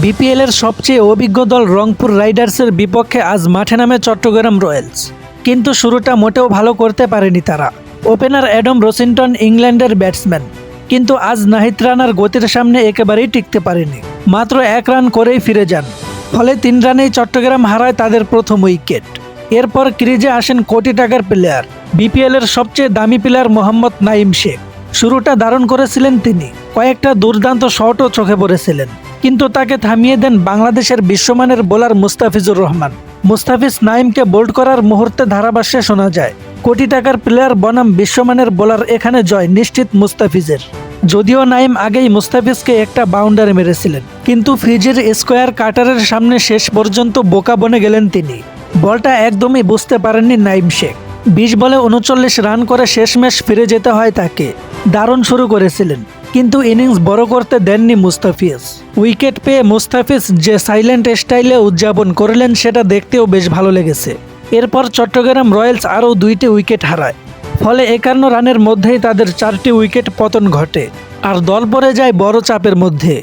বিপিএলের সবচেয়ে অভিজ্ঞ দল রংপুর রাইডার্সের বিপক্ষে আজ মাঠে নামে চট্টগ্রাম রয়্যালস। কিন্তু শুরুটা মোটেও ভালো করতে পারেনি তারা। ওপেনার অ্যাডম রসিংটন ইংল্যান্ডের ব্যাটসম্যান। কিন্তু আজ নাহিদ রানার গতির সামনে একেবারেই টিকতে পারেনি। মাত্র এক রান করেই ফিরে যান। ফলে তিন রানেই চট্টগ্রাম হারায় তাদের প্রথম উইকেট। এরপর ক্রিজে আসেন কোটি টাকার প্লেয়ার বিপিএলের সবচেয়ে দামি প্লেয়ার মোহাম্মদ নাইম শেখ। শুরুটা ধারণ করেছিলেন তিনি। কয়েকটা দুর্দান্ত শটও চোখে পড়েছিলেন। কিন্তু তাকে থামিয়ে দেন বাংলাদেশের বিশ্বমানের বোলার মুস্তাফিজুর রহমান। মুস্তাফিজ নাইমকে বোল্ড করার মুহূর্তে ধারাভাষ্যে শোনা যায়, কোটি টাকার প্লেয়ার বনাম বিশ্বমানের বোলার এখানে জয় নিশ্চিত মুস্তাফিজের। যদিও নাইম আগেই মুস্তাফিজকে একটা বাউন্ডারি মেরেছিলেন, কিন্তু ফ্রিজের স্কোয়ার কাটারের সামনে শেষ পর্যন্ত বোকা বনে গেলেন তিনি। বলটা একদমই বুঝতে পারেননি নাইম শেখ। বিশ বলে উনচল্লিশ রান করে শেষমেশ ফিরে যেতে হয় তাকে। দারুণ শুরু করেছিলেন, কিন্তু ইনিংস বড় করতে দেননি মুস্তাফিজ। উইকেট পেয়ে মুস্তাফিজ যে সাইলেন্ট স্টাইলে উদযাপন করলেন, সেটা দেখতেও বেশ ভালো লেগেছে। এরপর চট্টগ্রাম রয়্যালস আরও দুইটি উইকেট হারায়। ফলে একান্ন রানের মধ্যেই তাদের চারটি উইকেট পতন ঘটে, আর দল পড়ে যায় বড় চাপের মধ্যে।